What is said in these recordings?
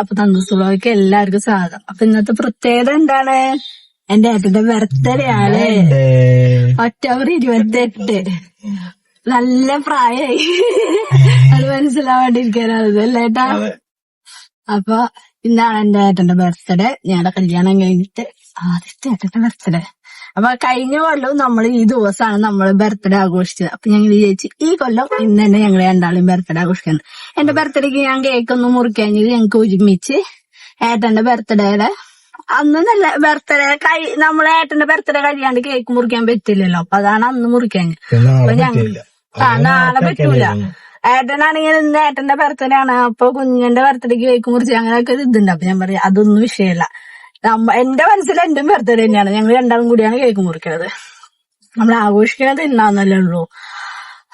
അപ്പൊ തന്തസുളോയ്ക്ക് എല്ലാവർക്കും സ്വാഗതം. അപ്പൊ ഇന്നത്തെ പ്രത്യേകത എന്താണ്? എന്റെ ഏട്ടന്റെ ബർത്ത്ഡേ ആണ് ഒക്ടോബർ ഇരുപത്തെട്ട്. നല്ല പ്രായമായി അത് മനസ്സിലാവാണ്ടിരിക്കാനാണ് അല്ലേ ഏട്ടാ? അപ്പൊ ഇന്നാണ് എന്റെ ഏട്ടന്റെ ബർത്ത്ഡേ ഞാൻ കല്യാണം കഴിഞ്ഞിട്ട് ആദ്യത്തെ ഏട്ടന്റെ ബർത്ത്ഡേ അപ്പൊ കഴിഞ്ഞ കൊല്ലവും നമ്മൾ ഈ ദിവസമാണ് നമ്മൾ ബർത്ത്ഡേ ആഘോഷിച്ചത്. അപ്പൊ ഞങ്ങൾ വിചാരിച്ചു ഈ കൊല്ലം ഇന്ന് തന്നെ ഞങ്ങൾ രണ്ടാളും ബർത്ത്ഡേ ആഘോഷിക്കുന്നത് എന്റെ ബർത്ത്ഡേക്ക് ഞാൻ കേക്ക് ഒന്നും മുറിക്കാഞ്ഞത് ഞങ്ങൾക്ക് ഒരുമിച്ച് ഏട്ടന്റെ ബർത്ത്ഡേയുടെ അന്ന് നല്ല ബർത്ത്ഡേ കൈ നമ്മളെ ഏട്ടന്റെ ബർത്ത്ഡേ കഴിയാണ്ട് കേക്ക് മുറിക്കാൻ പറ്റില്ലല്ലോ. അപ്പൊ അതാണ് അന്ന് മുറിക്കാഞ്ഞ്. അപ്പൊ ഞങ്ങൾ ആ നാളെ പറ്റൂല. ഏട്ടനാണെങ്കിൽ ഇന്ന് ഏട്ടന്റെ ബർത്ത്ഡേ ആണ്. അപ്പൊ കുഞ്ഞിന്റെ ബർത്ത്ഡേക്ക് കേക്ക് മുറിച്ച് അങ്ങനെയൊക്കെ ഒരു ഇതുണ്ട്. അപ്പൊ ഞാൻ പറയാം അതൊന്നും വിഷയമല്ല എന്റെ മനസ്സിൽ എന്റെ ബർത്ത്ഡേ തന്നെയാണ്. ഞങ്ങൾ രണ്ടാളും കൂടിയാണ് കേക്ക് മുറിക്കുന്നത് നമ്മൾ ആഘോഷിക്കണത് ഇന്നാന്നല്ലേ ഉള്ളൂ.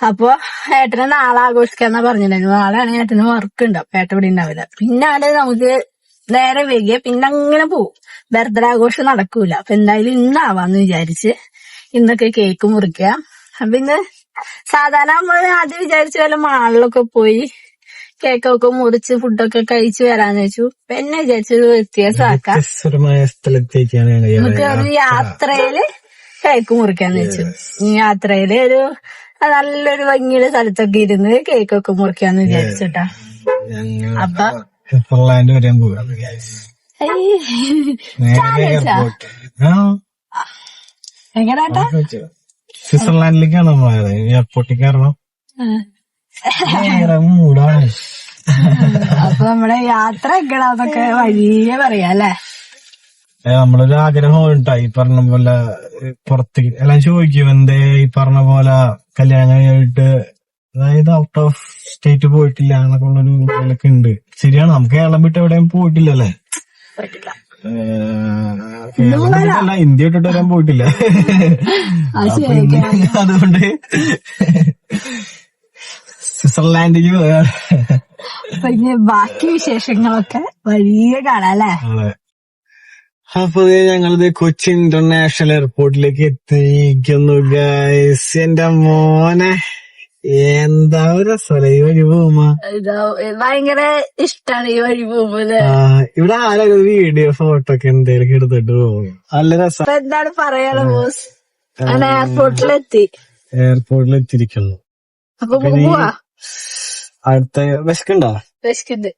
അപ്പൊ ഏട്ടനെ നാളെ ആഘോഷിക്കാന്നാ പറഞ്ഞിട്ടുണ്ടായിരുന്നു നാളെയാണ് ഏട്ടന് വർക്ക് ഉണ്ട്. ഏട്ടൻ ഇവിടെ ഉണ്ടാവില്ല. പിന്നെ പിന്നാലെ നമുക്ക് നേരെ വൈകിയ പിന്നെ അങ്ങനെ പോവും. ബർത്ത്ഡേ ആഘോഷം നടക്കൂല. അപ്പൊ എന്തായാലും ഇന്നാവാന്ന് വിചാരിച്ച് ഇന്നൊക്കെ കേക്ക് മുറിക്കുക അപ്പൊ ഇന്ന് സാധാരണ നമ്മൾ ആദ്യം വിചാരിച്ച പോലെ മാളിലൊക്കെ പോയി കേക്കൊക്കെ മുറിച്ച് ഫുഡൊക്കെ കഴിച്ചു വരാന്ന് വെച്ചു. പിന്നെ വിചാരിച്ചൊരു വ്യത്യാസമാക്കാം വ്യത്യസ്തരമായ സ്ഥലത്തേക്കാണ് നമുക്ക് ഒരു യാത്രയിൽ കേക്ക് മുറിക്കാന്ന് വെച്ചു. യാത്രയിൽ ഒരു നല്ലൊരു ഭംഗിയുള്ള സ്ഥലത്തൊക്കെ ഇരുന്ന് കേക്കൊക്കെ മുറിക്കാന്ന് വിചാരിച്ചിട്ടാ. അപ്പൊ എങ്ങനെ എങ്ങനാട്ടാ? സ്വിറ്റ്സർലാൻഡിലേക്കാണ് നമ്മളായത് എയർപോർട്ടിൽ കയറണം. നേരെ മൂടാണ് അപ്പൊ നമ്മുടെ യാത്ര എങ്ങടാന്നൊക്കെ വലിയ പറയാ അല്ലെ? നമ്മളൊരു ആഗ്രഹം ഉണ്ടാ ഈ പറഞ്ഞ പോലെ പുറത്ത് എല്ലാം ചോദിക്കും എന്തേ? ഈ പറഞ്ഞ പോലെ കല്യാണം കഴിഞ്ഞിട്ട് അതായത് ഔട്ട് ഓഫ് സ്റ്റേറ്റ് പോയിട്ടില്ല എന്നൊക്കെ ഉള്ളൊരു ഇതിലൊക്കെ ഉണ്ട്. ശരിയാണ് നമുക്ക് കേരളം വിട്ട് എവിടെയും പോയിട്ടില്ലല്ലേ പറ്റില്ല ഏ, കേരളം ഇന്ത്യ വിട്ടിട്ട് വരാൻ പോയിട്ടില്ല. അതുകൊണ്ട് സ്വിറ്റ്സർലാൻഡിലേക്ക് അപ്പൊ ബാക്കി വിശേഷങ്ങളൊക്കെ വഴിയെ കാണാല്ലേ അപ്പൊ ഞങ്ങളിത് കൊച്ചി ഇന്റർനാഷണൽ എയർപോർട്ടിലേക്ക് എത്തിയിരിക്കുന്നു ഗൈസ് എന്റെ മോനെ എന്താ ഒരു സ്ഥല ഈ വഴി പോകുമ്പോ? ഭയങ്കര ഇഷ്ടാണ് ഈ വഴി പോകുമ്പോ ഇവിടെ ആരൊക്കെ വീഡിയോ ഫോട്ടോ ഒക്കെ എന്തെങ്കിലും എടുത്തിട്ട് പോകും. നല്ല രസം. എന്താണ് പറയാനുള്ള ബോസ്? എയർപോർട്ടിലെത്തി എയർപോർട്ടിൽ എത്തിയിരിക്കുന്നു അപ്പൊ പോവാ? അടുത്ത വിശക്കുണ്ടോ? വിശക്കുണ്ട്.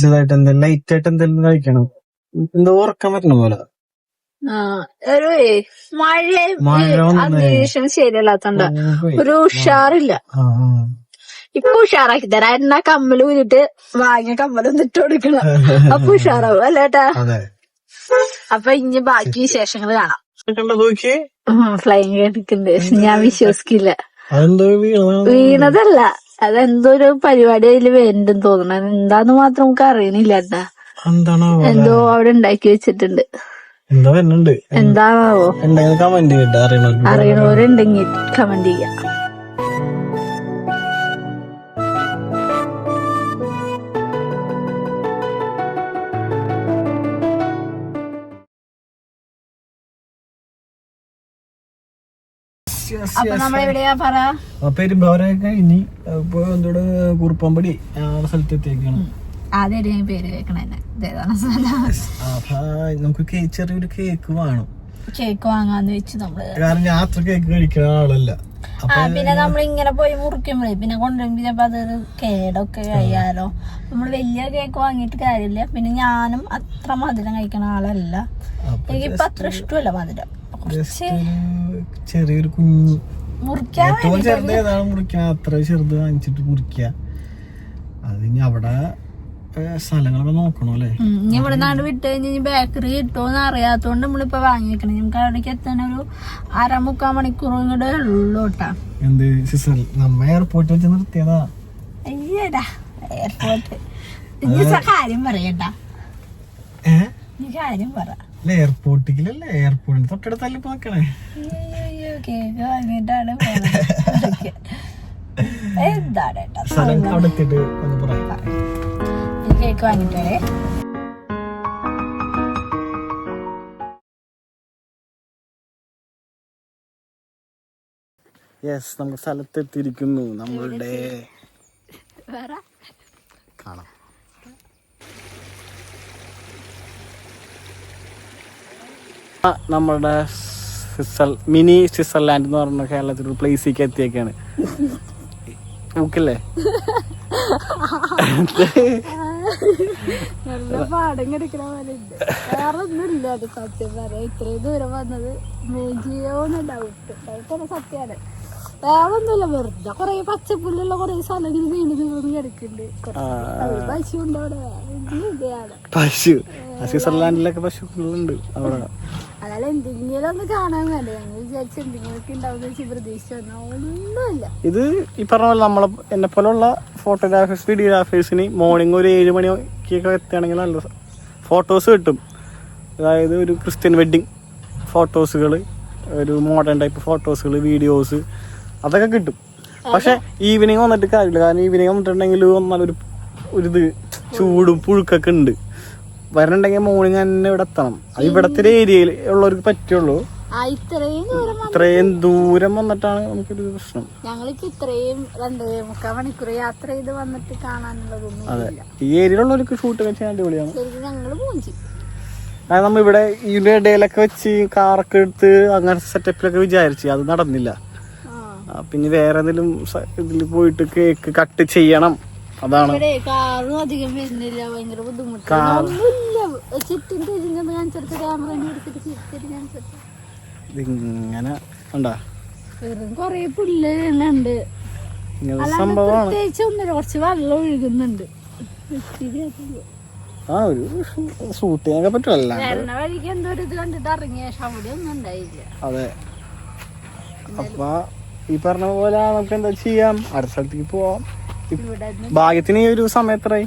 ചെറുതായിട്ട് എന്തെങ്കിലും ലൈറ്റ് ആയിട്ട് എന്തെങ്കിലും കഴിക്കണം. എന്തോ ഉറക്കാൻ പറ്റണ പോലെ. ഒരു മഴ മഴ വന്നേ. അന്തരീക്ഷം ശരിയല്ലാത്തോണ്ട ഒരു ഉഷാറില്ല. ഇപ്പൊ ഉഷാറാക്കി തരാം. എന്നാ കമ്മൽ ഊരിട്ട് വാങ്ങിയ കമ്മലൊന്നും ഇട്ട് കൊടുക്കണം. അപ്പൊ ഉഷാറാവും അല്ലേട്ടാ അപ്പൊ ഇനി ബാക്കി വിശേഷങ്ങൾ കാണാം. ഫ്ലൈങ് എടുക്കുന്നുണ്ട് ഞാൻ വിശ്വസിക്കില്ല. വീണതല്ല. അതെന്തോ ഒരു പരിപാടി അതിൽ വരുന്നുണ്ടെന്ന് തോന്നണം എന്താന്ന് മാത്രം നമുക്ക് അറിയണില്ല എന്താ എന്താണോ എന്തോ അവിടെ ഉണ്ടാക്കി വെച്ചിട്ടുണ്ട്. എന്താ വരുന്നുണ്ട്? എന്താണാവോ? എന്തെങ്കിലും കമന്റ് അറിയണോ അറിയണവരുണ്ടെങ്കിൽ കമന്റ് ചെയ്യാം. പെരുമ്പാവരൊക്കെ കഴിഞ്ഞ് ഇപ്പൊ എന്തോട് കുറുപ്പമ്പടി സ്ഥലത്ത് എത്തിയേക്കാണ് ആദ്യം ഞാൻ പേര് കേൾക്കണ അപ്പൊ നമുക്ക് ചെറിയൊരു കേക്ക് വേണം. കേക്ക് വാങ്ങാന്ന് വെച്ച് നമ്മൾ കാരണം ഞാൻ അത്ര കേക്ക് കഴിക്കുന്ന ആളല്ല. പിന്നെ നമ്മൾ ഇങ്ങനെ പോയി മുറിക്കുമ്പോഴേ പിന്നെ കൊണ്ടുവരുമ്പോ ചിലപ്പോ അതൊരു കേടൊക്കെ കഴിയാലോ. നമ്മൾ വലിയ കേക്ക് വാങ്ങിയിട്ട് കാര്യമില്ല. പിന്നെ ഞാനും അത്ര മധുരം കഴിക്കണ ആളല്ല. എനിക്ക് എനിക്കിപ്പൊ അത്ര ഇഷ്ടമല്ല മധുരം. ചെറിയൊരു കുഞ്ഞു. ഏറ്റവും ചെറുത് ഏതാണ് മുറിക്കുക അത്ര ചെറുത് വാങ്ങിച്ചിട്ട് മുറിക്കുക അത് ഇനി അവിടെ സ്ഥലങ്ങളൊക്കെ നോക്കണല്ലേ ഇനി ഇവിടെ നാട് വിട്ട് കഴിഞ്ഞ് ബേക്കറി കിട്ടുമോന്ന് അറിയാത്തോണ്ട് നമ്മളിപ്പോ വാങ്ങിക്കണം നമുക്ക് അവിടേക്ക് എത്താൻ ഒരു അര മുക്കാൽ മണിക്കൂറും കൂടെ ഉള്ളൂ എന്ത് സിസ്റ്റർ നമ്മ എയർപോർട്ടിൽ വെച്ച് നിർത്തിയതാ. അയ്യടാ എയർപോർട്ട് കാര്യം പറയട്ടാ. നീ കാര്യം പറ. അല്ല എയർപോർട്ടിലല്ലേ എയർപോർട്ടിൽ തൊട്ടടുത്തല്ലേ പോക്കണേ? സ്ഥലം അവിടെ എത്തിയിട്ട് ഒന്ന് പറയാം. കേക്ക് വാങ്ങിട്ട് യെസ് നമുക്ക് സ്ഥലത്തെത്തിയിരിക്കുന്നു. നമ്മളുടെ കാണാം. നമ്മളുടെ സ്വിസർ മിനി സ്വിറ്റ്സർലാൻഡ് എന്ന് പറഞ്ഞ കേരളത്തിൽ ഒരു പ്ലേസിലേക്ക് എത്തിയൊക്കെയാണ് ഊക്കല്ലേ പാടം പോലെ സത്യം ഇത്രയും ദൂരം വന്നത് സത്യമാണ്. വേറെ ഒന്നുമില്ല വെറുതെ കൊറേ പച്ചപ്പുല്ലുള്ള കൊറേ സ്ഥലങ്ങളിൽ നീണ്ടു നീർന്ന് കിടക്കുന്നുണ്ട്. കുറച്ച് പശു ഉണ്ട് അവിടെ. പശു. സ്വിറ്റ്സർലാൻഡിലൊക്കെ പശുക്കളുണ്ട് അവിടെ. അതായത് എന്തെങ്കിലും ഒന്ന് കാണാൻ വേണ്ട? ഞങ്ങൾ വിചാരിച്ചു എന്തെങ്കിലുമൊക്കെ ഉണ്ടാവും വെച്ച് ഒന്നുമില്ല. ഇത് ഈ പറഞ്ഞ പോലെ നമ്മളെ എന്നെ പോലുള്ള ഫോട്ടോഗ്രാഫേഴ്സ് വീഡിയോഗ്രാഫേഴ്സിന് മോർണിംഗ് ഒരു ഏഴ് മണിക്കൊക്കെ എത്തുകയാണെങ്കിൽ നല്ല ഫോട്ടോസ് കിട്ടും. അതായത് ഒരു ക്രിസ്ത്യൻ വെഡ്ഡിങ് ഫോട്ടോസുകൾ ഒരു മോഡേൺ ടൈപ്പ് ഫോട്ടോസുകൾ വീഡിയോസ് അതൊക്കെ കിട്ടും. പക്ഷെ ഈവനിങ് വന്നിട്ട് കാര്യമില്ല. കാരണം ഈവനിങ് വന്നിട്ടുണ്ടെങ്കിൽ നല്ലൊരു ഒരു ഇത് ചൂടും പുഴുക്കൊക്കെ ഉണ്ട്. വരണുണ്ടെങ്കിൽ മോർണിംഗ് തന്നെ ഇവിടെ എത്തണം. അത് ഇവിടത്തെ ഏരിയയിൽ ഉള്ളവർക്ക് പറ്റുള്ളൂ. ഇത്രയും ദൂരം വന്ന് ദൂരം വന്നിട്ടാണ് നമുക്കൊരു പ്രശ്നം. ഞങ്ങൾക്ക് ഇത്രയും രണ്ട് മുക്കാൽ മണിക്കൂർ യാത്ര ചെയ്ത് വന്നിട്ട് കാണാനുള്ളതൊന്നും അതെ. ഈ ഏരിയയിലുള്ളവർക്ക് ഷൂട്ട് വെച്ചാൽ അടിപൊളിയാണ്. ഞങ്ങൾ പോഞ്ചി അതായത് നമ്മ ഇവിടെ ഇതിന്റെ ഇടയിലൊക്കെ വെച്ച് കാറൊക്കെ എടുത്ത് അങ്ങനത്തെ സെറ്റപ്പിലൊക്കെ വിചാരിച്ചു അത് നടന്നില്ല. പിന്നെ വേറെ ഏതെങ്കിലും ഇതിൽ പോയിട്ട് കേക്ക് കട്ട് ചെയ്യണം. അതാണ്. ഇതിങ്ങനെ ഉണ്ടാ കൊറേ പുല്ല് ഉണ്ട് സംഭവമാണ്. കുറച്ച് വെള്ളം ഒഴുകുന്നുണ്ട്. ആ ഒരു ചെയ്യാനൊക്കെ പറ്റുമല്ല അതെ. അപ്പൊ ഈ പറഞ്ഞ പോലെ നമുക്ക് എന്താ ചെയ്യാം? അടുത്ത സ്ഥലത്തേക്ക് പോവാം. ഭാഗ്യത്തിന് ഈ ഒരു സമയത്രായി എത്രയായി?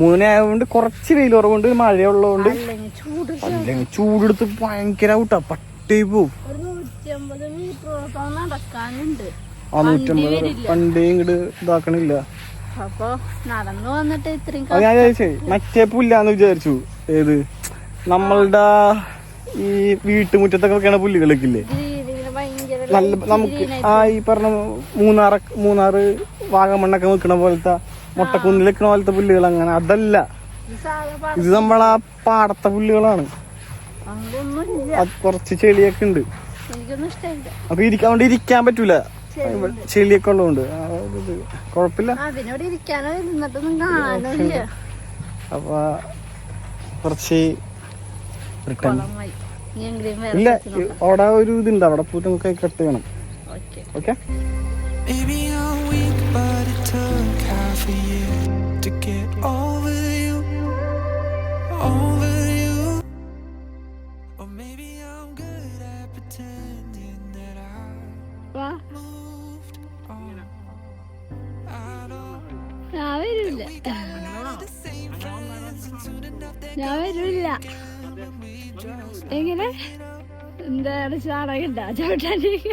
മൂന്നായതുകൊണ്ട് കുറച്ച് വെയിൽ കുറവുണ്ട് മഴയുള്ളതുകൊണ്ട് അല്ലെങ്കിൽ ചൂടെടുത്ത് ഭയങ്കര ഔട്ടാ പട്ടി പോവും. ആ നൂറ്റമ്പത് പണ്ടേ ഇങ്ങോട്ട് ഇതാക്കണില്ല. അത് ഞാൻ ചോദിച്ചേ മറ്റേ പുല്ലാന്ന് വിചാരിച്ചു. ഏത്? നമ്മളുടെ ഈ വീട്ടുമുറ്റത്തൊക്കെ വെക്കണ പുല്ലുകളൊക്കെ ഇല്ലേ? നല്ല നമുക്ക് ആ ഈ പറഞ്ഞ മൂന്നാറ മൂന്നാറ് വാഗമണ്ണൊക്കെ വെക്കണ പോലത്തെ മുട്ടക്കുന്നിൽ വെക്കണ പോലത്തെ പുല്ലുകൾ അങ്ങനെ അതല്ല. ഇത് നമ്മളാ പാടത്തെ പുല്ലുകളാണ്. കുറച്ച് ചെളിയൊക്കെ ഉണ്ട്. അപ്പൊ ഇരിക്കാൻ വേണ്ടി ഇരിക്കാൻ പറ്റൂല. ചെളിയൊക്കെ ഉള്ളതുകൊണ്ട്. കൊഴപ്പില്ല കുഴപ്പമില്ല. അപ്പൊ കുറച്ച് റിട്ടേൺ ഇല്ല അവിടെ ഒരു ഇതുണ്ട് അവിടെ പോയിട്ട് നമുക്ക് കട്ട് ചെയ്യണം. ഓക്കെ. ഞാൻ വരൂല്ല. ഞാൻ വരൂല്ല. എങ്ങനെ? എന്താണ് ചാണകം ഉണ്ടാ ചവിട്ടാണ്ടിരിക്ക.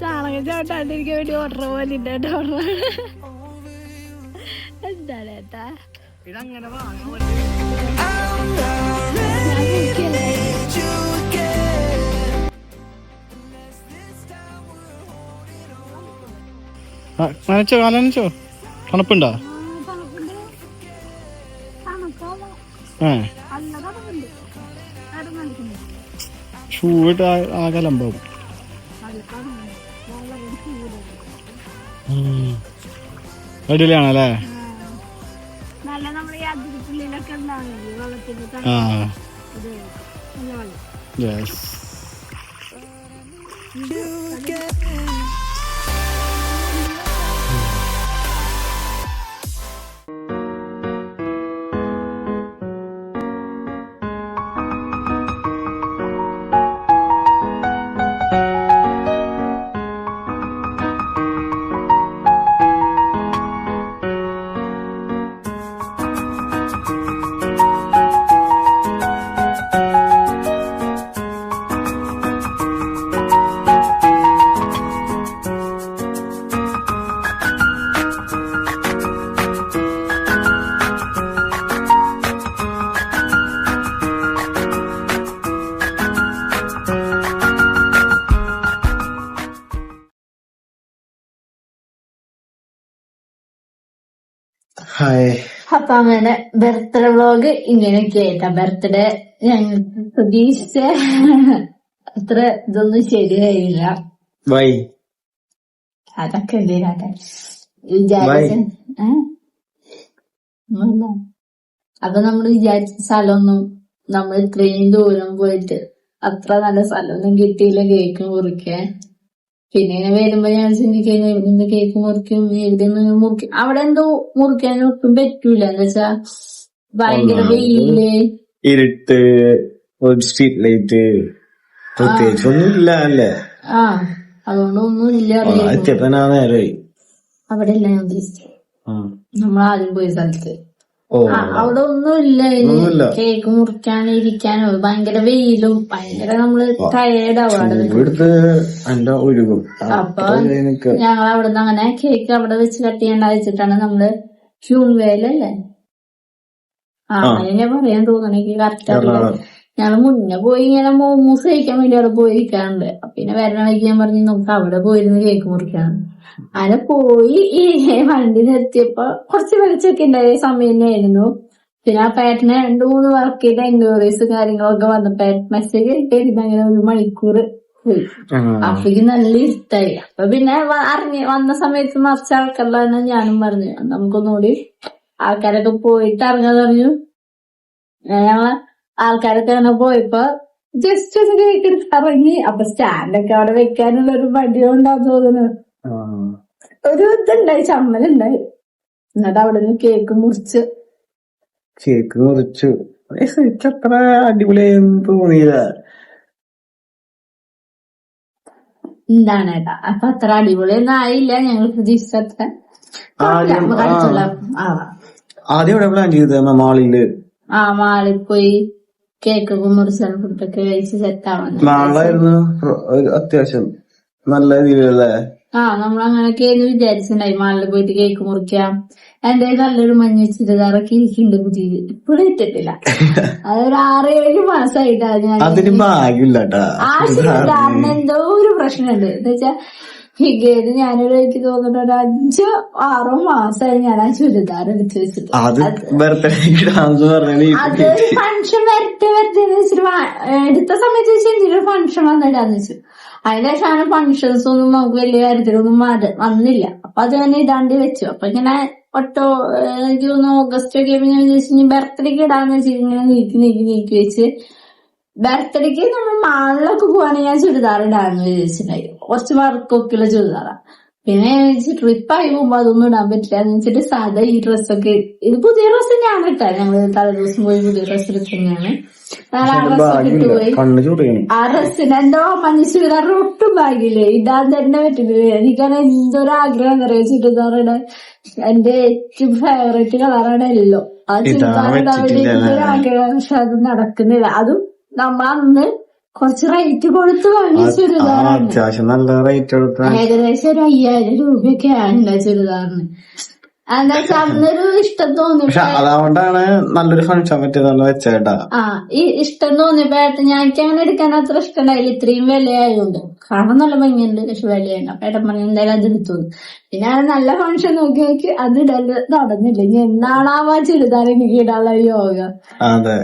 ചാണകം ചവിട്ടാണ്ടിരിക്കാൻ വേണ്ടി ഓർഡർ പോലെ ഉണ്ട് ഓർഡർ എന്താണ് ഏട്ടാ? ഇതങ്ങനെ നനച്ചോ ഞാൻ വിളിക്കല്ലേ ready ഈ ആകെ ഉണ്ടാവില്ലേ? അടിയിലാണല്ലേ ആ. Yes hi. അപ്പൊ അങ്ങനെ ബർത്ത്ഡേ വ്ളോഗ് ഇങ്ങനെയൊക്കെ ആയിട്ടാ. ബർത്ത്ഡേ ഞങ്ങൾ പ്രതീക്ഷിച്ച അത്ര ഇതൊന്നും ശരിയായില്ല വൈ. അതൊക്കെ എന്തിനാട്ടെ? വിചാരിച്ച. അപ്പൊ നമ്മൾ വിചാരിച്ച സ്ഥലമൊന്നും നമ്മൾ ഇത്രയും ദൂരം പോയിട്ട് അത്ര നല്ല സ്ഥലമൊന്നും കിട്ടിയില്ല കേക്ക് മുറിക്കാൻ. പിന്നെ ഇങ്ങനെ വരുമ്പോ ഞാൻ ചിന്തിക്കുന്നു ഇവിടെ നിന്ന് കേക്ക് മുറിക്കും ഇവിടെ നിന്ന് മുറിക്കും. അവിടെ എന്തോ മുറിക്കാൻ ഒട്ടും പറ്റൂല. എന്ന് വെച്ചാ ഭയങ്കര വെയിൽ. ഇരുട്ട് സ്ട്രീറ്റ് ലൈറ്റ് പ്രത്യേകിച്ച് ഒന്നുമില്ല അല്ലേ? ആ അതുകൊണ്ട് ഒന്നും ഇല്ല അറിയാം എത്തിയപ്പോ ഞാൻ നേരമായി അവിടെ ഇല്ല ഞാൻ ഉദ്ദേശിച്ചത്. നമ്മൾ ആദ്യം പോയ സ്ഥലത്ത്. അവിടെ ഒന്നുമില്ല. കേക്ക് മുറിക്കാനോ ഇരിക്കാനോ. ഭയങ്കര വെയിലും ഭയങ്കര നമ്മൾ ടയേർഡാവും അവിടെ നിൽക്കുമ്പോ. ഇവിടുത്തെ എന്റെ അപ്പൊ ഞങ്ങൾ അവിടുന്ന് അങ്ങനെ കേക്ക് അവിടെ വെച്ച് കട്ട് ചെയ്യേണ്ട വെച്ചിട്ടാണ് നമ്മൾ ക്യൂൺ വേലല്ലേ ആ അങ്ങനെ പറയാൻ തോന്നണെനിക്ക് കറക്റ്റ് അറിയില്ല. ഞങ്ങൾ മുന്നേ പോയി ഇങ്ങനെ മോമോസ് കഴിക്കാൻ വേണ്ടി അവിടെ പോയി പിന്നെ വരണ വഴിക്ക് ഞാൻ പറഞ്ഞു നമുക്ക് അവിടെ പോയിരുന്ന് കേക്ക് മുറിക്കണം അങ്ങനെ പോയി ഈ വണ്ടി നിർത്തിയപ്പോ കുറച്ച് വെളിച്ചൊക്കെ ഉണ്ടായ സമയം തന്നെയായിരുന്നു പിന്നെ ആ പേട്ടനെ രണ്ടു മൂന്ന് വർക്ക് ചെയ്ത എൻക്വയറീസ് കാര്യങ്ങളൊക്കെ വന്ന വന്നപ്പോ മെസ്സേജ് കിട്ടിയിരുന്നു അങ്ങനെ ഒരു മണിക്കൂർ പോയി. അപ്പേക്ക് നല്ല ഇഷ്ടായി അപ്പൊ പിന്നെ അറിഞ്ഞ് വന്ന സമയത്ത് മറിച്ച ആൾക്കാരിലാണ് ഞാനും പറഞ്ഞു നമുക്കൊന്നുകൂടി ആൾക്കാരൊക്കെ പോയിട്ട് ഇറങ്ങാൻ പറഞ്ഞു. ഞങ്ങൾ ആൾക്കാരൊക്കെ അങ്ങനെ പോയപ്പോ ജസ്റ്റ് ഒന്ന് കേക്ക് ഇറങ്ങി. അപ്പൊ സ്റ്റാൻഡൊക്കെ അവിടെ വെക്കാനുള്ള ഒരു മടിയുണ്ടാന്ന് തോന്നുന്നു. ഒരു ഇതുണ്ടായി ചമ്മലുണ്ടായി. എന്നിട്ട് അവിടെ നിന്ന് കേക്ക് മുറിച്ച്. കേക്ക് മുറിച്ചു അത്ര അടിപൊളിയായെന്ന് തോന്നിയില്ല. എന്താണ് ഏട്ടാ അപ്പൊ അത്ര അടിപൊളിയൊന്നും ആയില്ല ഞങ്ങൾ പ്രതീക്ഷിച്ചത്ര. ആദ്യം നമുക്ക് ആദ്യം എവിടെ പ്ലാൻ ചെയ്തത് മാളിൽ? ആ മാളിൽ പോയി കേക്ക് മുറിച്ച് ഫുഡൊക്കെ കഴിച്ച് സെറ്റ് ആവുന്നു മാളായിരുന്നു അത്യാവശ്യം നല്ല രീതിയിലല്ലേ? ആ നമ്മൾ അങ്ങനെയൊക്കെ വിചാരിച്ചിട്ടുണ്ടായി. മാളിൽ പോയിട്ട് കേക്ക് മുറിക്കാം. എന്റെ നല്ലൊരു മഞ്ഞ ചുരിദാറൊക്കെ ഇരിക്കുന്നുണ്ട് പുതിയത്. ഇപ്പോഴും ഇട്ടിട്ടില്ല. അതൊരു ആറ് ഏഴ് മാസമായിട്ടാ ഞാൻ ആ ചുരിദാറിന് എന്തോ ഒരു പ്രശ്നമുണ്ട്. എന്ന് വെച്ചാ ഫിഗേത് ഞാനൊരു എനിക്ക് തോന്നുന്നു ഒരു അഞ്ചോ ആറോ മാസമായി ഞാൻ ആ ചുരിദാർ എടുത്തു വെച്ചിട്ട്. അത് ഫംഗ്ഷൻ വരട്ടെ വരട്ടെ എടുത്ത സമയത്ത് വെച്ച് എന്തെങ്കിലും ഫംഗ്ഷൻ വന്നിടാന്ന് വെച്ചു. അതിന്റെ ശേഷമാണ് ഫങ്ഷൻസ് ഒന്നും നമുക്ക് വലിയ കാര്യത്തിലൊന്നും വന്നില്ല. അപ്പൊ അത് തന്നെ ഇതാണ്ട് വെച്ചു. അപ്പൊ ഇങ്ങനെ ഒട്ടോ എനിക്ക് തോന്നുന്നു ഓഗസ്റ്റ് ഒക്കെ ഞാൻ വിചാരിച്ചു ബർത്ത്ഡേക്ക് ഇടാന്ന് വെച്ചിട്ട് ഇങ്ങനെ നീക്കി നീക്കി നീക്കി വെച്ച്. ബർത്ത്ഡേക്ക് നമ്മൾ മാളിലൊക്കെ പോവാണെങ്കിൽ ഞാൻ ചുരിദാർ ഇടാന്ന് വിചാരിച്ചിട്ടുണ്ടായി. കുറച്ച് വർക്കൊക്കെയുള്ള ചുരിദാറാ. പിന്നെ ട്രിപ്പായി പോകുമ്പോ അതൊന്നും ഇടാൻ പറ്റില്ല. എന്ന് വെച്ചിട്ട് സാധാ ഈ ഡ്രസ്സൊക്കെ ഇത് പുതിയ ഡ്രസ്സ് തന്നെയാണ് ഇട്ടാ ഞങ്ങൾ തലേ ദിവസം പോയി പുതിയ ഡ്രസ്സ് ഞാൻ ആ ഡ്രസ്സൊക്കെ ഡ്രസ്സിന് എന്തോ മനുഷ്യരുടെ ഒട്ടും ഭാഗ്യമില്ലേ. ഇടാൻ തന്നെ പറ്റുന്നില്ല എനിക്കാണ് എന്തൊരു ആഗ്രഹം അറിയാം ചുരിദാർ ഇടാൻ എന്റെ ഏറ്റവും ഫേവറേറ്റ് കളറാണ് എല്ലോ ആ വേണ്ടി ആഗ്രഹം? പക്ഷെ അത് നടക്കുന്നില്ല. അതും നമ്മൾ അന്ന് കുറച്ച് റേറ്റ് കൊടുത്ത് വാങ്ങിയ ചുരിദാറാണ്. അത്യാവശ്യം നല്ല റേറ്റ് എടുത്ത ഏകദേശം ഒരു അയ്യായിരം രൂപയൊക്കെ ആണ് ചുരിദാറിന്. അന്നൊരു ഇഷ്ടം തോന്നി പക്ഷെ അതുകൊണ്ടാണ് നല്ലൊരു ഫംഗ്ഷൻ പറ്റിയതെന്ന് വെച്ചേട്ടാ. ആ ഈ ഇഷ്ടം തോന്നിയപ്പോ ഞാൻ എനിക്ക് അങ്ങനെ എടുക്കാൻ അത്ര ഇഷ്ടമുണ്ടായില്ല. ഇത്രയും വിലയായതുകൊണ്ട് കാണാൻ നല്ല ഭംഗിയുണ്ട് പക്ഷെ വിലയുണ്ട് അപ്പൊ ഏട്ടൻ പറഞ്ഞു എന്തായാലും അത് എടുത്തു പിന്നെ ഞാൻ നല്ല ഫംഗ്ഷൻ നോക്കി നോക്കി അത് ഇടൽ നടന്നില്ല. ഇനി എന്നാളാവാ ചുരിദാർ എനിക്ക് ഇടാനുള്ള യോഗ? അതെ.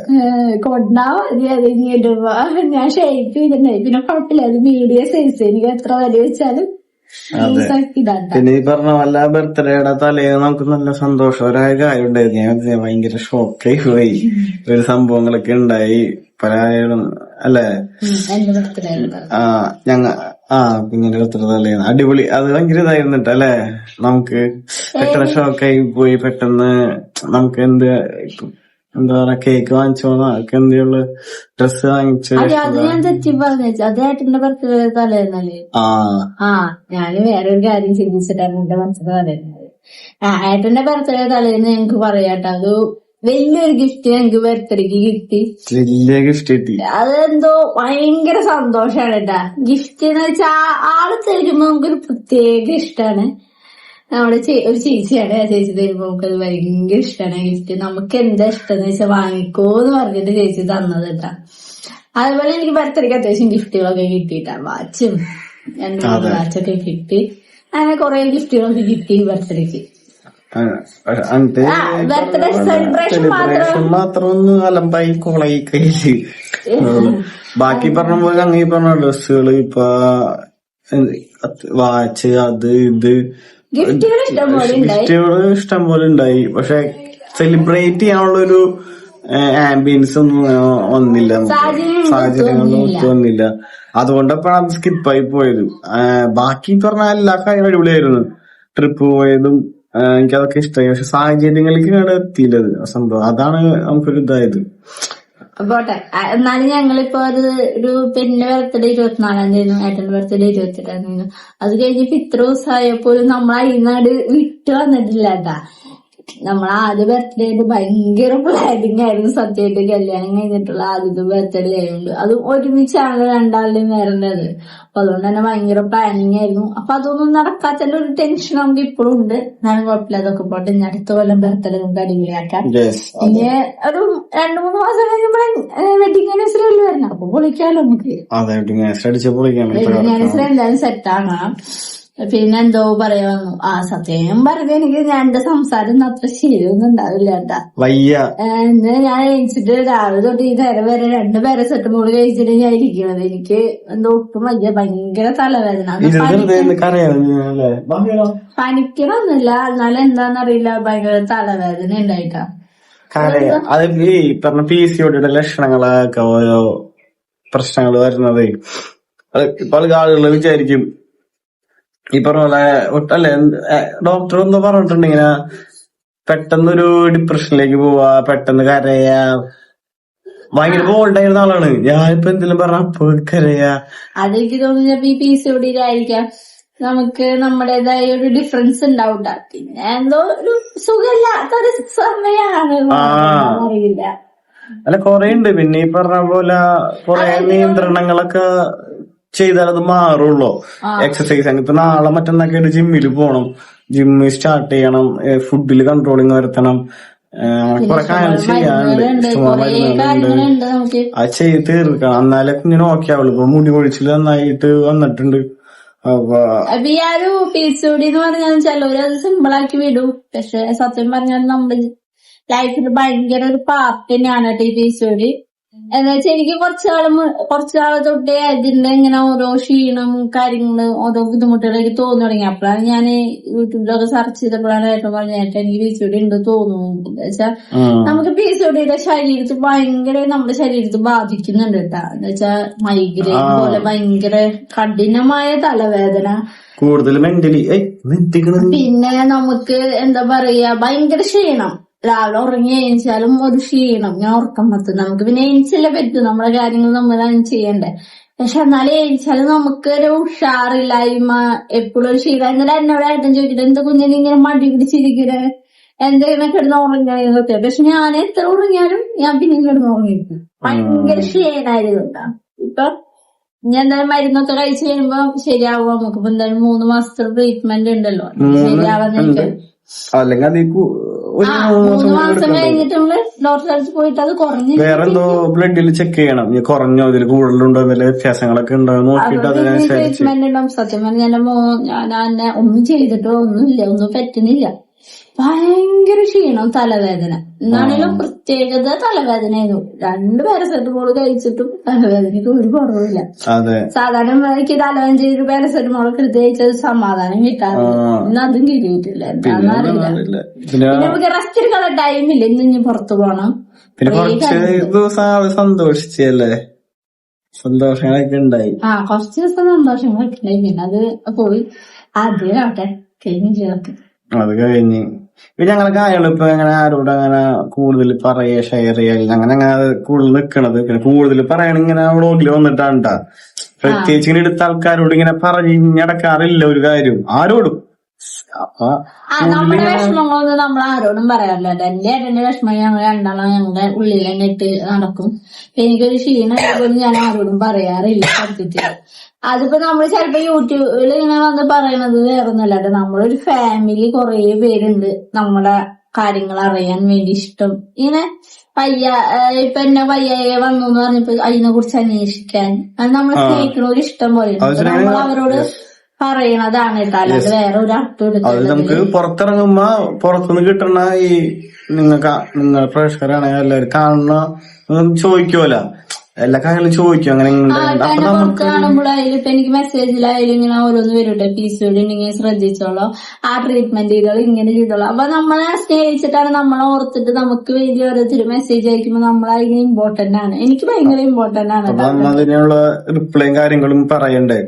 കൊണ്ടാ മതി അത് ഇനി ഇടുമ്പോ ഞാൻ ഷേപ്പ് ചെയ്തിട്ടുണ്ടായി. പിന്നെ കുഴപ്പമില്ല. അത് മീഡിയം സൈസ്. എനിക്ക് എത്ര വില വെച്ചാലും പിന്നെ ഈ പറഞ്ഞ വല്ല ബർത്ത്ഡേയുടെ തലേന്ന് നമുക്ക് നല്ല സന്തോഷകരമായ കാര്യം ഉണ്ടായിരുന്നു ഞാൻ ഭയങ്കര ഷോക്കായി പോയി ഒരു സംഭവങ്ങളൊക്കെ ഉണ്ടായി. പല അല്ലേ? ആ ഞങ്ങ ആ കുഞ്ഞിന്റെ ബർത്ത്ഡേ തലേന്ന്. അടിപൊളി. അത് ഭയങ്കര ഇതായിരുന്നു അല്ലേ? നമുക്ക് പെട്ടെന്ന് ഷോക്കായി പോയി. പെട്ടെന്ന് നമുക്ക് എന്ത് എന്താ പറയാ കേക്ക് വാങ്ങിച്ചോ നമുക്ക് എന്തെയുള്ള ഡ്രസ്സ് വാങ്ങിച്ച് അതെ അത് ഞാൻ തെറ്റി പറഞ്ഞു അത് ഏട്ടന്റെ ബർത്ത്ഡേ തലേന്നല്ലേ? ആ. ആ ഞാൻ വേറൊരു കാര്യം ചിന്തിച്ചിട്ടാണ് എന്റെ തലേന്നത് ആ ഏട്ടന്റെ ബർത്ത്ഡേ തലേന്ന് ഞങ്ങക്ക് പറയാട്ടോ. അത് വലിയൊരു ഗിഫ്റ്റ് ഞങ്ങക്ക് ബർത്ത്ഡേക്ക് കിട്ടി. വലിയ ഗിഫ്റ്റ് കിട്ടി. അതെന്തോ ഭയങ്കര സന്തോഷാണ് കേട്ടാ ഗിഫ്റ്റ് എന്ന് വെച്ചാ ആൾ തരുമ്പോ നമുക്കൊരു പ്രത്യേക ഇഷ്ടാണ്. നമ്മുടെ ഒരു ചേച്ചിയാണ്. ആ ചേച്ചി തരുമ്പോ നമുക്കത് ഭയങ്കര ഇഷ്ടമാണ് ഗിഫ്റ്റ് നമുക്ക് എന്താ ഇഷ്ടം എന്ന് വെച്ചാൽ വാങ്ങിക്കോന്ന് പറഞ്ഞിട്ട് ചേച്ചി തന്നത് കേട്ടാ അതുപോലെ എനിക്ക് ബർത്ത്ഡേക്ക് അത്യാവശ്യം ഗിഫ്റ്റുകളൊക്കെ കിട്ടിയിട്ടാ. വാച്ചും രണ്ട് മൂന്ന് വാച്ചൊക്കെ കിട്ടി. അങ്ങനെ കുറെ ഗിഫ്റ്റുകളൊക്കെ കിട്ടി ബർത്ത്ഡേക്ക്. സെലിബ്രേഷൻ മാത്രം celebration മാത്രം. ഒന്ന് അലമ്പായി കോളായി കയ്യിൽ ബാക്കി പറഞ്ഞ പോലെ അങ്ങനെ പറഞ്ഞ ഡ്രസ്സുകൾ ഇപ്പൊ വാച്ച് അത് ഇത് ഗിഫ്റ്റുകൾ ഇഷ്ടം പോലെ ഉണ്ടായി. പക്ഷെ സെലിബ്രേറ്റ് ചെയ്യാനുള്ള ഒരു ആംബിയൻസ് ഒന്നും വന്നില്ല സാഹചര്യങ്ങളൊന്നും ഒത്തു വന്നില്ല. അതുകൊണ്ടപ്പോഴാണ് അത് സ്കിപ്പായി പോയത്. ബാക്കി പറഞ്ഞാൽ എല്ലാ കാര്യം അടിപൊളിയായിരുന്നു. ട്രിപ്പ് പോയതും എനിക്കതൊക്കെ ഇഷ്ടമായി പക്ഷെ സാഹചര്യങ്ങളിലേക്ക് എത്തിയില്ലത് സംഭവം. അതാണ് നമുക്കൊരു ഇതായത് പോട്ടെ. എന്നാലും ഞങ്ങളിപ്പോ അത് ഒരു പെണ്ണിന്റെ ബർത്ത്ഡേ ഇരുപത്തിനാലാം തീയതി ഏട്ടന്റെ ബർത്ത്ഡേ ഇരുപത്തെട്ടാം തീയതി അത് കഴിഞ്ഞിപ്പോ ഇത്ര ദിവസമായപ്പോഴും നമ്മൾ അയിനാട് വിട്ടു വന്നിട്ടില്ല കേട്ടാ. നമ്മൾ ആദ്യ ബർത്ത്ഡേ ആയിട്ട് ഭയങ്കര പ്ലാനിങ് ആയിരുന്നു സത്യമായിട്ട് കല്യാണം കഴിഞ്ഞിട്ടുള്ള ആദ്യത്തെ ബർത്ത്ഡേ ആയതുകൊണ്ട് അതും ഒരുമിച്ചാണ് രണ്ടാളുടെയും വരേണ്ടത്. അപ്പൊ അതുകൊണ്ട് തന്നെ ഭയങ്കര പ്ലാനിങ് ആയിരുന്നു. അപ്പൊ അതൊന്നും നടക്കാത്തതിന്റെ ഒരു ടെൻഷൻ നമുക്ക് ഇപ്പോഴും ഉണ്ട്. ഞാൻ കുഴപ്പമില്ല അതൊക്കെ പോട്ടെ. ഇനി അടുത്ത കൊല്ലം ബർത്ത്ഡേ നമുക്ക് അടിപൊളിയാക്കാം. ഇനി ഒരു രണ്ടു മൂന്ന് മാസം കഴിയുമ്പോൾ വെഡിങ് ആനിവേഴ്സറി വരണം. അപ്പൊ പൊളിക്കാലോ നമുക്ക്. വെഡിങ് ആനിവേഴ്സറി എന്തായാലും സെറ്റ് ആകണം പിന്നെ എന്തോ പറയാ വന്നു. ആ സത്യം പറഞ്ഞ എനിക്ക് ഞാൻ എന്റെ സംസാരം അത്ര ശരിയൊന്നും ഉണ്ടാവില്ല കേട്ടാ. വയ്യ. എന്നെ ഞാൻ കഴിച്ചിട്ട് രാവിലെ തൊട്ട് ഈ നേരം വരെ രണ്ട് പേരെ സെറ്റ് മോൾ കഴിച്ചിട്ട് ഞാൻ ഇരിക്കുന്നത് എനിക്ക് എന്തോ ഒട്ടും വയ്യ. ഭയങ്കര തലവേദന. പനിക്കണമെന്നില്ല എന്നാലും എന്താന്നറിയില്ല. ഭയങ്കര തലവേദന ഉണ്ടായിട്ടാ. അത് ഈ പറഞ്ഞ പി സി ഒടിയുടെ ലക്ഷണങ്ങളൊക്കെ ഓരോ പ്രശ്നങ്ങൾ വരുന്നത്. അത് ഇപ്പൊ ആളുകൾ വിചാരിക്കും ഈ പറഞ്ഞ പോലെ ഒട്ടല്ലേ ഡോക്ടർ ഒന്ന് പറഞ്ഞിട്ടുണ്ടെങ്കിൽ പെട്ടെന്നൊരു ഡിപ്രഷനിലേക്ക് പോവാ പെട്ടെന്ന് കരയാ. ഭയങ്കര ബോൾഡ് ആയിരുന്ന ആളാണ്. ഞാനിപ്പോ എന്തെങ്കിലും പറഞ്ഞ അപ്പൊ കരയാ. അതെനിക്ക് തോന്നുന്നു ഈ പി സി ഒടിയിലായിരിക്കാം നമുക്ക് നമ്മുടേതായ ഒരു ഡിഫറൻസ് ഉണ്ടാവും. പിന്നെ എന്തോ ഒരു സുഖമില്ലാത്തൊരു സമയമാണ് അറിയില്ല. അല്ല കൊറേ ഉണ്ട് പിന്നെ ഈ പറഞ്ഞ പോലെ കൊറേ നിയന്ത്രണങ്ങളൊക്കെ ചെയ്താൽ അത് മാറുള്ളൂ. എക്സസൈസ് ഇപ്പൊ നാളെ മറ്റന്നൊക്കെ ആയിട്ട് ജിമ്മിൽ പോണം. ജിമ്മ് സ്റ്റാർട്ട് ചെയ്യണം. ഫുഡിൽ കൺട്രോളിങ് വരുത്തണം. കൊറേ കാര്യങ്ങൾ ചെയ്യാനുണ്ട്. അത് ചെയ്ത് തീർക്കണം. എന്നാലേ ഇങ്ങനെ ഓക്കെ ആവുള്ളൂ. ഇപ്പൊ മുടി കൊഴിച്ചിൽ നന്നായിട്ട് വന്നിട്ടുണ്ട്. അപ്പൊ അപ്പൊ ഈ ആ ഒരു പി സി ഒടി എന്ന് പറഞ്ഞാൽ ചിലവര് അത് സിമ്പിൾ ആക്കി വിടും. പക്ഷെ സത്യം പറഞ്ഞാൽ നമ്മുടെ ലൈഫിൽ ഭയങ്കര ഒരു പാർട്ട് തന്നെയാണ് കേട്ടോ ഈ പി സി ഒടി എന്ന് വെച്ചാൽ എനിക്ക് കുറച്ചാൾ കുറച്ചാൾ തൊട്ടേ ഇതിന്റെ ഇങ്ങനെ ഓരോ ക്ഷീണം കാര്യങ്ങൾ ഓരോ ബുദ്ധിമുട്ടുകൾ എനിക്ക് തോന്നി തുടങ്ങി. അപ്പോഴാണ് ഞാൻ യൂട്യൂബിലൊക്കെ സെർച്ച് ചെയ്തപ്പോഴാണ് ഏട്ടൻ പറഞ്ഞ ഏട്ടൻ എനിക്ക് പി സി ഒടി ഉണ്ട് തോന്നുന്നു. എന്താ വെച്ചാൽ ഉം. നമുക്ക് പി സി ഒടിയുടെ ശരീരത്തിൽ ഭയങ്കര നമ്മുടെ ശരീരത്തിൽ ബാധിക്കുന്നുണ്ട് കേട്ടാ. എന്ന് വെച്ചാ മൈഗ്രെയിൻ പോലെ ഭയങ്കര കഠിനമായ തലവേദന. കൂടുതൽ മെന്റലി പിന്നെ നമുക്ക് എന്താ പറയാ ഭയങ്കര ക്ഷീണം. രാവിലെ ഉറങ്ങി എണീച്ചാലും ഒരു ക്ഷീണം. ഞാൻ ഉറക്കം പറ്റും നമുക്ക് പിന്നെ എണീച്ചല്ലേ പറ്റും. നമ്മളെ കാര്യങ്ങൾ നമ്മളാണ് ചെയ്യണ്ടേ. പക്ഷെ എന്നാലും എണീച്ചാലും നമുക്ക് ഒരു ഉഷാറില്ലായ്മ എപ്പോഴും ഒരു ക്ഷീണം. എന്നിട്ട് എന്നോട് ഏട്ടൻ ചോദിക്കട്ടെ എന്താ കുഞ്ഞിനെ ഇങ്ങനെ മടി പിടിച്ചിരിക്കണേ എന്തെങ്കിലും കിടന്ന് ഉറങ്ങാനൊക്കെ പക്ഷെ ഞാൻ എത്ര ഉറങ്ങിയാലും ഞാൻ പിന്നെ കിടന്ന് ഉറങ്ങിയിരിക്കും ഭയങ്കര ക്ഷീണായിരുന്നു. ഇപ്പൊ ഞാൻ എന്തായാലും മരുന്നൊക്കെ കഴിച്ചു കഴിയുമ്പോ ശരിയാവും. നമുക്ക് ഇപ്പൊ എന്തായാലും മൂന്ന് മാസത്തെ ട്രീറ്റ്മെന്റ് ഉണ്ടല്ലോ. ശരിയാവാൻ അല്ലെങ്കിൽ ഒരു ആ മൂന്ന് മൂന്ന് ദിവസം മാസം എടുക്കണ്ടേ? കഴിഞ്ഞിട്ട് അടുത്ത് പോയിട്ട് അത് കുറഞ്ഞു വേറെ എന്തോ ബ്ലഡിൽ ചെക്ക് ചെയ്യണം. ഇനി കുറഞ്ഞോ ഇതിൽ കൂടുതലുണ്ടോ എന്തെങ്കിലും വ്യത്യാസങ്ങളൊക്കെ ഉണ്ടോ നോക്കിട്ട് നോക്കിയിട്ട് അതിനനുസരിച്ച് ട്രീറ്റ്മെന്റ് ഉണ്ടാവും സത്യം പറഞ്ഞാൽ ഞാൻ ഒന്നും ചെയ്തിട്ടോ ഒന്നുമില്ല. ഒന്നും പറ്റുന്നില്ല. ഭയങ്കര ക്ഷീണം തലവേദന. എന്നാണെങ്കിലും പ്രത്യേകത തലവേദനയായിരുന്നു. രണ്ടു പാരസെറ്റമോൾ കഴിച്ചിട്ടും തലവേദനയ്ക്ക് ഒരു കുറവില്ല സാധാരണ എനിക്ക് തലവേദന ചെയ്ത് പാരസെറ്റമോൾ എടുത്ത് കഴിച്ചത് സമാധാനം കിട്ടാറില്ല. ഇന്ന് അതും കിട്ടിയിട്ടില്ല. എന്താണെന്നറിയില്ല. പിന്നെ നമുക്ക് റെസ്റ്റ് എടുക്കാനുള്ള ടൈമില്ല ഇന്ന് ഇനി പുറത്തു പോണം. പിന്നെ കുറച്ച് ദിവസം സന്തോഷിച്ചല്ലേ? സന്തോഷങ്ങളൊക്കെ ഉണ്ടായി. ആ കുറച്ച് ദിവസം സന്തോഷങ്ങളൊക്കെ ഉണ്ടായി. പിന്നെ അത് പോയി. ആദ്യം ആവട്ടെ. ചേർത്ത് അത് കഴിഞ്ഞ്. പിന്നെ ഞങ്ങളൊക്കെ ആയാലും ഇപ്പൊ അങ്ങനെ ആരോട് അങ്ങനെ കൂടുതൽ പറയുക ഷെയർ ചെയ്യുക അങ്ങനെ അങ്ങനെ കൂടുതൽ നിക്കണത്. പിന്നെ കൂടുതൽ പറയണ ഇങ്ങനെ വ്ളോഗിൽ വന്നിട്ടാണ് ട്ടാ. പ്രത്യേകിച്ച് ഇങ്ങനെ എടുത്ത ആൾക്കാരോട് ഇങ്ങനെ പറഞ്ഞടക്കാറില്ല ഒരു കാര്യം. ആരോടും. നമ്മുടെ വിഷമങ്ങളൊന്നും നമ്മൾ ആരോടും പറയാറില്ല. കേട്ടോ. എന്റെ ഏട്ടന്റെ വിഷമം ഞങ്ങൾ രണ്ടാളും ഞങ്ങളുടെ ഉള്ളിൽ തന്നെ ഇട്ട് നടക്കും. എനിക്കൊരു ക്ഷീണം ഞാൻ ആരോടും പറയാറില്ല സത്യത്തിൽ അതിപ്പോ നമ്മൾ ചിലപ്പോ യൂട്യൂബിൽ ഇങ്ങനെ വന്ന് പറയണത് വേറൊന്നുമല്ല. കേട്ടോ നമ്മളൊരു ഫാമിലി കുറേ പേരുണ്ട് നമ്മളെ കാര്യങ്ങൾ അറിയാൻ വേണ്ടി ഇഷ്ടം. ഇങ്ങനെ പയ്യ ഇപ്പൊ എന്നെ പയ്യ വന്നു എന്ന് പറഞ്ഞപ്പോ അതിനെ കുറിച്ച് അന്വേഷിക്കാൻ. അത് നമ്മളെ സ്നേഹിക്കണ ഒരു ഇഷ്ടം പോലെ നമ്മൾ അവരോട് പറയണതാണ് കേട്ടോ. അല്ലാതെ വേറെ ഒരു അർത്ഥം അത് നമുക്ക് പുറത്തിറങ്ങുമ്പോ പുറത്തുനിന്ന് കിട്ടുന്ന ഈ നിങ്ങൾക്ക് നിങ്ങൾ പ്രേക്ഷകരാണെങ്കിൽ എല്ലാവരും കാണുന്ന ഒന്ന് ചോദിക്കുമല്ലോ എല്ലാ കാര്യങ്ങളും ചോദിക്കും അങ്ങനെ കാണുമ്പോഴായാലും എനിക്ക് മെസ്സേജിലായാലും ഇങ്ങനെ ഓരോന്ന് വരൂട്ടെ പീസ് ഉണ്ടെങ്കിൽ ശ്രദ്ധിച്ചോളോ. ആ ട്രീറ്റ്മെന്റ് ചെയ്തോളൂ ഇങ്ങനെ ചെയ്തോളൂ. അപ്പൊ നമ്മളെ സ്നേഹിച്ചിട്ടാണ് നമ്മളെ ഓർത്തിട്ട് നമുക്ക് വേണ്ടി ഓരോരുത്തർ മെസ്സേജ് അയക്കുമ്പോ നമ്മളതിന് ഇമ്പോർട്ടന്റ് ആണ്. എനിക്ക് ഭയങ്കര ഇമ്പോർട്ടന്റ് ആണ് അതിനുള്ള റിപ്ലൈയും കാര്യങ്ങളും പറയണ്ടേ?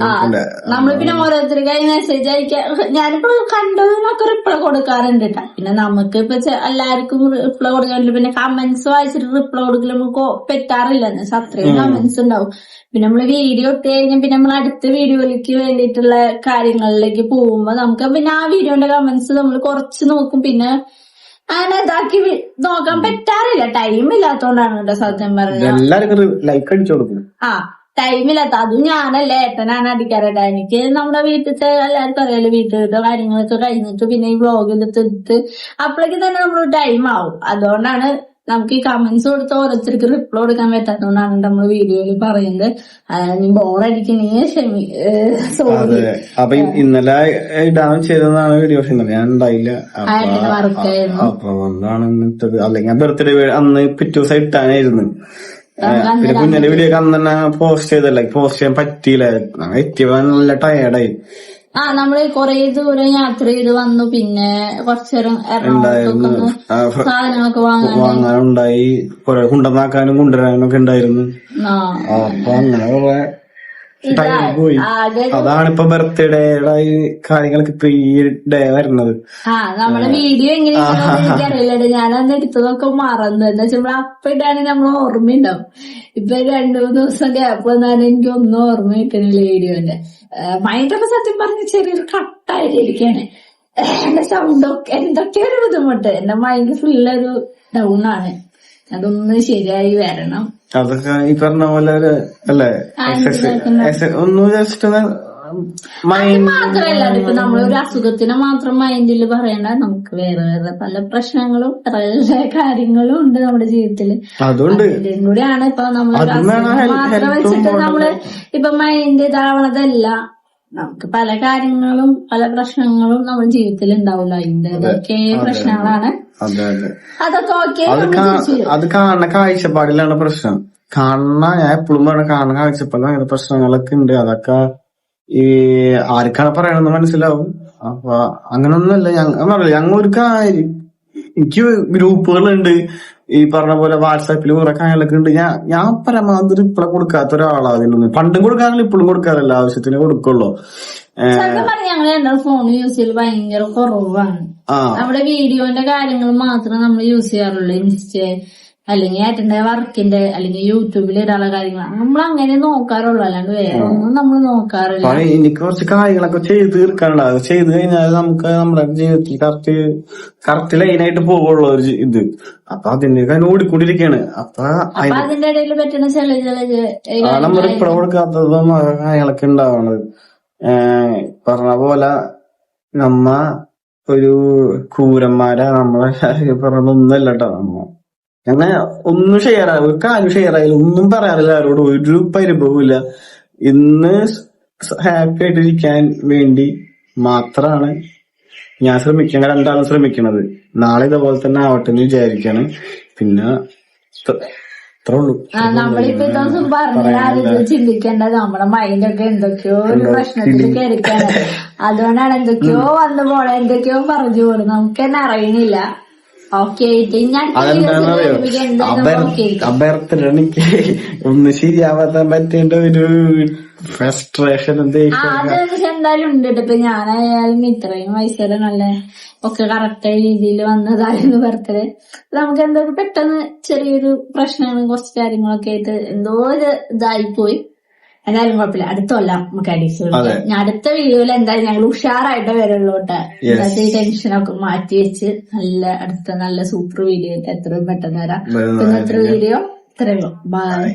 നമ്മൾ പിന്നെ ഓരോരുത്തർക്കായി മെസ്സേജ് അയക്കാൻ ഞാനിപ്പോ കണ്ടതിനൊക്കെ റിപ്ലൈ കൊടുക്കാറുണ്ട് ട്ടാ. പിന്നെ നമുക്ക് ഇപ്പൊ എല്ലാവർക്കും റിപ്ലൈ കൊടുക്കാറില്ല പിന്നെ കമന്റ്സ് വായിച്ചിട്ട് റിപ്ലൈ കൊടുക്കലും നമുക്ക് പറ്റാറില്ല. അത്രയും കമന്റ്സ് ഉണ്ടാവും പിന്നെ നമ്മൾ വീഡിയോ ഇട്ട് കഴിഞ്ഞാൽ പിന്നെ നമ്മൾ അടുത്ത വീഡിയോയിലേക്ക് വേണ്ടിയിട്ടുള്ള കാര്യങ്ങളിലേക്ക് പോകുമ്പോ നമുക്ക് പിന്നെ ആ വീഡിയോന്റെ കമന്റ്സ് നമ്മൾ കുറച്ച് നോക്കും. പിന്നെ അങ്ങനെ ഇതാക്കി നോക്കാൻ പറ്റാറില്ല. ടൈം ഇല്ലാത്തോണ്ടാണ് കേട്ടോ സത്യം പറഞ്ഞത് ആ ടൈമില്ലാത്ത അതും ഞാനല്ല ഏട്ടനാണ് അടിക്കാറുണ്ട് എനിക്ക് നമ്മുടെ വീട്ടിലത്തെ എല്ലാവർക്കും അറിയാലോ വീട്ടിലത്തെ കാര്യങ്ങളൊക്കെ കഴിഞ്ഞിട്ട് പിന്നെ ഈ വ്ളോഗിലെടുത്ത് അപ്പോഴേക്ക് തന്നെ നമ്മൾ ടൈം ആവും. അതുകൊണ്ടാണ് നമുക്ക് ഈ കമന്റ്സ് കൊടുത്ത ഓരോരുത്തർക്ക് റിപ്ലൈ കൊടുക്കാൻ പറ്റാത്തതുകൊണ്ടാണ് നമ്മൾ വീഡിയോയിൽ പറയുന്നത്. ബോറടിക്കണേ ക്ഷമി സോറി അപ്പൊ ഇന്നലെ ഇടാൻ ചെയ്തതാണ് വീഡിയോ ഞാൻ ഉണ്ടായില്ല. അപ്പൊ അല്ലെങ്കിൽ ബർത്ത്ഡേ അന്ന് പിറ്റേ ദിവസം ഇട്ടാനായിരുന്നു. പിന്നെ കുഞ്ഞിന്റെ വീഡിയോ ഒക്കെ അന്ന് തന്നെ പോസ്റ്റ് ചെയ്തല്ലേ? പോസ്റ്റ് ചെയ്യാൻ പറ്റിയില്ല. എത്തിയപ്പോ നല്ല ടയേർഡായി ആ നമ്മൾ കൊറേ ദൂരം യാത്ര ചെയ്ത് വന്നു. പിന്നെ കുറച്ചേരം എറണാകുളത്തൊക്കെ സാധനങ്ങളൊക്കെ വാങ്ങാനുണ്ടായി. കുറെ കൊണ്ടുവന്നാക്കാനും കൊണ്ടുവരാനും ഒക്കെ ഉണ്ടായിരുന്നു. അപ്പൊ അങ്ങനെ കുറെ ടൈം പോയി അതാണ് ഇപ്പൊ ബർത്ത്ഡേയുടെ ഈ കാര്യങ്ങളൊക്കെ ഈ ഡേ വരുന്നത്. ആ നമ്മളെ വീഡിയോ എങ്ങനെയാണെന്ന് എടുത്തതൊക്കെ മറന്നു. എന്താ വെച്ചാൽ അപ്പൊ നമ്മൾ ഓർമ്മയുണ്ടാവും. ഇപ്പൊ രണ്ടു മൂന്ന് ദിവസം ഗ്യാപ്പ് വന്നാലും എനിക്ക് ഒന്നും ഓർമ്മ കിട്ടണില്ല വീഡിയോന്റെ മൈൻഡൊക്കെ സത്യം പറഞ്ഞ ചെറിയൊരു കട്ടായിട്ടിരിക്കാണ് എന്റെ സൗണ്ടൊക്കെ എന്തൊക്കെയോ ഒരു ബുദ്ധിമുട്ട്. എന്റെ മൈൻഡ് ഫുള്ളൊരു ഡൗൺ ആണ്. അതൊന്ന് ശരിയായി വരണം. അതൊക്കെ ഈ പറഞ്ഞ പോലെ ഒരു അല്ലേ? ഒന്നും ജസ്റ്റ് മൈൻഡ് മാത്രല്ല ഇപ്പൊ നമ്മളൊരു അസുഖത്തിനെ മാത്രം മൈൻഡിൽ പറയണ്ട. നമുക്ക് വേറെ വേറെ പല പ്രശ്നങ്ങളും പല കാര്യങ്ങളും ഉണ്ട് നമ്മുടെ ജീവിതത്തിൽ അതുകൊണ്ട് കൂടിയാണ് ഇപ്പൊ നമ്മൾ വെച്ചിട്ട് നമ്മൾ ഇപ്പൊ മൈൻഡ് ഇതാവണതല്ല. നമുക്ക് പല കാര്യങ്ങളും പല പ്രശ്നങ്ങളും നമ്മുടെ ജീവിതത്തിൽ ഉണ്ടാവില്ല അതിന്റേതൊക്കെ പ്രശ്നങ്ങളാണ്. അതെ അതെ. അതൊക്കെ ഓക്കെ അത് കാണുന്ന കാഴ്ചപ്പാടിലാണ് പ്രശ്നം. കാണുന്ന ഞാൻ എപ്പോഴും പറഞ്ഞ കാണുന്ന കാഴ്ചപ്പാടിൽ അങ്ങനെ പ്രശ്നങ്ങളൊക്കെ ഉണ്ട്. അതൊക്കെ ഈ ആർക്കാണ് പറയണമെന്ന് മനസ്സിലാവും. അപ്പൊ അങ്ങനൊന്നുമല്ല. ഞങ്ങൾ ഞങ്ങൾക്ക് ഞങ്ങൾ ഒരു കാര്യം എനിക്ക് ഗ്രൂപ്പുകളുണ്ട്. ഈ പറഞ്ഞ പോലെ വാട്സാപ്പിൽ കുറെ കാര്യങ്ങളൊക്കെ ഉണ്ട്. ഞാൻ ഞാൻ പരമാവധി റിപ്ലൈ കൊടുക്കാത്ത ഒരാളാണ് അതിനൊന്നും പണ്ടും കൊടുക്കാറില്ല ഇപ്പോഴും കൊടുക്കാറില്ല. ആവശ്യത്തിന് കൊടുക്കുള്ളൂ. ഞങ്ങൾ ഫോൺ യൂസ് ചെയ്യൽ ഭയങ്കര കുറവാണ്. നമ്മുടെ വീഡിയോന്റെ കാര്യങ്ങൾ മാത്രമേ നമ്മൾ യൂസ് ചെയ്യാറുള്ളൂ. ഇൻസ്റ്റ അല്ലെങ്കിൽ ഏട്ടന്റെ വർക്കിന്റെ അല്ലെങ്കിൽ യൂട്യൂബിൽ ഇടാനുള്ള കാര്യങ്ങൾ. നമ്മൾ അങ്ങനെ നോക്കാറുള്ളൂ. അല്ലാണ്ട് വേറെ ഒന്നും നമ്മൾ നോക്കാറില്ല. എനിക്ക് കുറച്ച് കാര്യങ്ങളൊക്കെ ചെയ്ത് തീർക്കാനുള്ള അത് ചെയ്ത് കഴിഞ്ഞാൽ നമുക്ക് നമ്മുടെ ജീവിതത്തിൽ കറക്റ്റ് കറക്റ്റ് ലൈനായിട്ട് പോകുള്ള ഒരു ഇത്. അപ്പൊ അതിന്റെ കാര്യം ഓടിക്കൊണ്ടിരിക്കാണ്. അപ്പൊ അപ്പൊ അതിന്റെ ഇടയിൽ പറ്റുന്ന ചില ചില നമ്മൾ ഇപ്പഴ കൊടുക്കാത്തതും കാര്യങ്ങളൊക്കെ ഉണ്ടാവണത്. പറഞ്ഞ പോലെ നമ്മ ഒരു ക്രൂരന്മാരാ നമ്മളെ പറഞ്ഞ ഒന്നല്ല കേട്ടോ നമ്മ. ഞങ്ങൾ ഒന്നും ഷെയർ ഒരു കാര്യം ഷെയർ ആയാലും ഒന്നും പറയാറില്ല ആരോടും ഒരു പരിഭവമില്ല ഇല്ല. ഇന്ന് ഹാപ്പി ആയിട്ടിരിക്കാൻ വേണ്ടി മാത്രാണ് ഞാൻ ശ്രമിക്കുന്നത് രണ്ടാളും ശ്രമിക്കണത്. നാളെ ഇതേപോലെ തന്നെ ആവട്ടെ എന്ന് വിചാരിക്കാണ്. പിന്നെ ഇത്രേ ഉള്ളൂ. നമ്മളിപ്പോ ഇതൊന്നും പറഞ്ഞാൽ ചിന്തിക്കേണ്ടത് നമ്മുടെ മൈൻഡൊക്കെ എന്തൊക്കെയോ ഒരു പ്രശ്നത്തിൽ കയറിക്കാണ് അതുകൊണ്ടാണ് എന്തൊക്കെയോ വന്നു പോണെ എന്തൊക്കെയോ പറഞ്ഞു പോണു. നമുക്ക് തന്നെ അറിയണില്ല. അഭ്യർത്ഥന എനിക്ക് ഒന്ന് ശരിയാവാൻ പറ്റേണ്ട ഒരു ഫ്രസ്ട്രേഷൻ എന്തായാലും ഉണ്ട്. ഇപ്പൊ ഞാനായാലും ഇത്രയും വയസ്സുവരെ നല്ല ഒക്കെ കറക്റ്റ് രീതിയിൽ വന്നതായിരുന്നു ബർത്ത്ഡേ. നമുക്ക് എന്തോ പെട്ടെന്ന് ചെറിയൊരു പ്രശ്നങ്ങളും കുറച്ച് കാര്യങ്ങളൊക്കെ ആയിട്ട് എന്തോ ഒരു ഇതായിപ്പോയി. എന്തായാലും കുഴപ്പമില്ല. അടുത്ത കൊല്ലം നമുക്ക് അഡീസ്. ഞാൻ അടുത്ത വീഡിയോയിൽ എന്തായാലും ഞങ്ങൾ ഉഷാറായിട്ട് വരുള്ളൂ ഈ ടെൻഷനൊക്കെ മാറ്റി വെച്ച് നല്ല അടുത്ത നല്ല സൂപ്പർ വീഡിയോ ആയിട്ട് എത്രയും പെട്ടെന്ന് വരാം. ഇന്നത്തെ വീഡിയോ ഇത്രയുള്ളൂ ബൈ